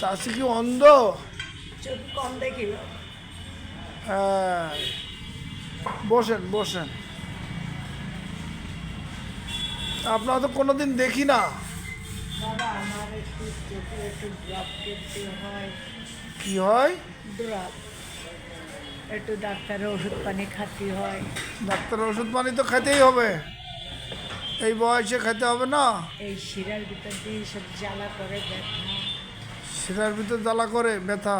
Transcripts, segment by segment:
চাষি কি অন্ধ? চোখ কম দেখি হ্যাঁ। বসেন বসেন। আপনারা তো কোনোদিন দেখি না। বাবা আমার একটু চোখে একটু ড্রপ করতে হয়। কি হয়? ড্রপ একটু ডাক্তারের ওষুধ পানি খাতে হয়। ডাক্তার ওষুধ পানি তো খেতেই হবে। এই বয়সে খেতে হবে না। এই শিরার ভিতর দিয়ে সব জ্বালা করে ব্যথা। সেটার ভিতর জ্বালা করে ব্যথা।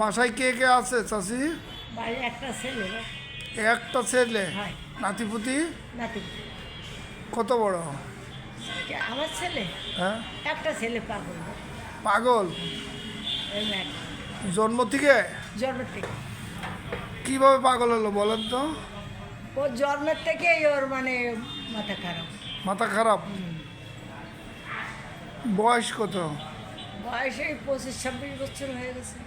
বাসায় কে কে আছে চাষি একটা ছেলে। একটা ছেলে? নাতিপুতি? নাতি কত বড়? আমার ছেলে? হ্যাঁ। একটা ছেলে পাগল। পাগল? জন্ম থেকে? জন্মের থেকে। কীভাবে পাগল হলো বলেন তো। ও জন্মের থেকেই ওর মানে মাথা খারাপ। মাথা খারাপ? বয়স কত? বয়স এই পঁচিশ ছাব্বিশ বছর হয়ে গেছে।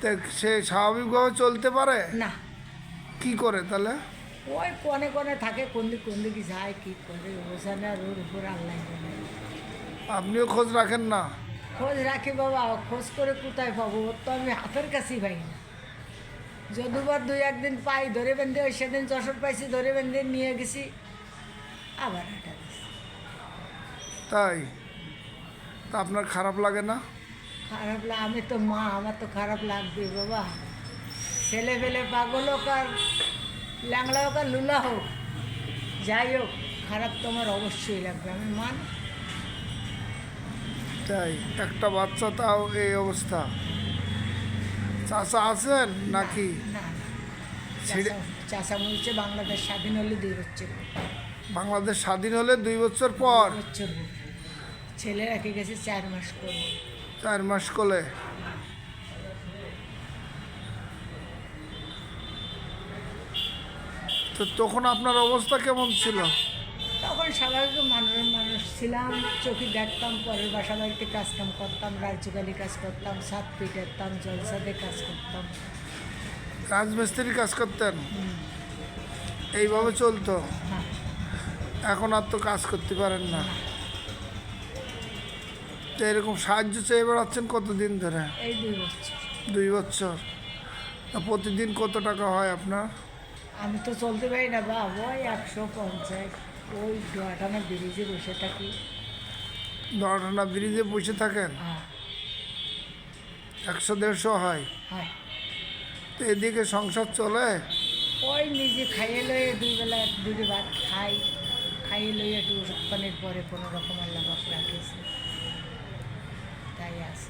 তা সে স্বাভাবিকভাবে চলতে পারে? না। কি করে তাহলে? ওই কনে কনে থাকে কোন দিক কোন দিকে যায় কী করে ওখানে আর ওর উপর আল্লাহ আপনিও খোঁজ রাখেন না? খোঁজ রাখি বাবা খোঁজ করে কোথায় পাবো? ওর তো আমি হাতের কাছেই পাই না। যদুবার দুই একদিন পাই ধরে বেঁধে ওই সেদিন যশোর পাইছি ধরে বেঁধে নিয়ে গেছি আবার হাঁটা দিছি। তাই? তা আপনার খারাপ লাগে না? খারাপ লাগে আমি তো মা আমার তো খারাপ লাগবে বাবা। ছেলে পেলে পাগল হোক আর ল্যাংলা হোক আর লুলা হোক যাই হোক খারাপ তো আমার অবশ্যই লাগবে আমি মান। তাই একটা বাচ্চা তাও এই অবস্থা। চাষা আছেন নাকি? চাষা বলছে বাংলাদেশ স্বাধীন হলে দুই বছর। বাংলাদেশ স্বাধীন হলে দুই বছর পর? বছর। ছেলে রেখে গেছে চার মাস করে। চার মাস কোলে। তো তখন আপনার অবস্থা কেমন ছিল? তখন স্বাভাবিক মানুষ মানুষ ছিলাম চোখে দেখতাম পরের বাসা বাড়িতে কাজকাম করতাম রাজ্যকালী কাজ করতাম সাত পিটারতাম জলসাতে কাজ করতাম। রাজমিস্ত্রি কাজ করতেন? এইভাবে চলতো? হ্যাঁ। এখন আর তো কাজ করতে পারেন না। তো এরকম সাহায্য চেয়ে বেড়াচ্ছেন কতদিন ধরে? এই দুই বছর। দুই বছর। প্রতিদিন কত টাকা হয় আপনার? আমি তো চলতে পারি না বা ওই একশো পঞ্চাশ। ওই ডোয়াটানা ব্রিজে বসে থাকি। দড়ানা ব্রিজে বসে থাকেন? হ্যাঁ। একশো দেড়শো হয়? হয়। তো এদিকে সংসার চলে? ওই নিজে খাইয়ে লয়ে দুই বেলা দুটো ভাত খাই। খাইয়ে লয়ে একটু পানির পরে কোনো রকম আল্লাহ বাপ Yes.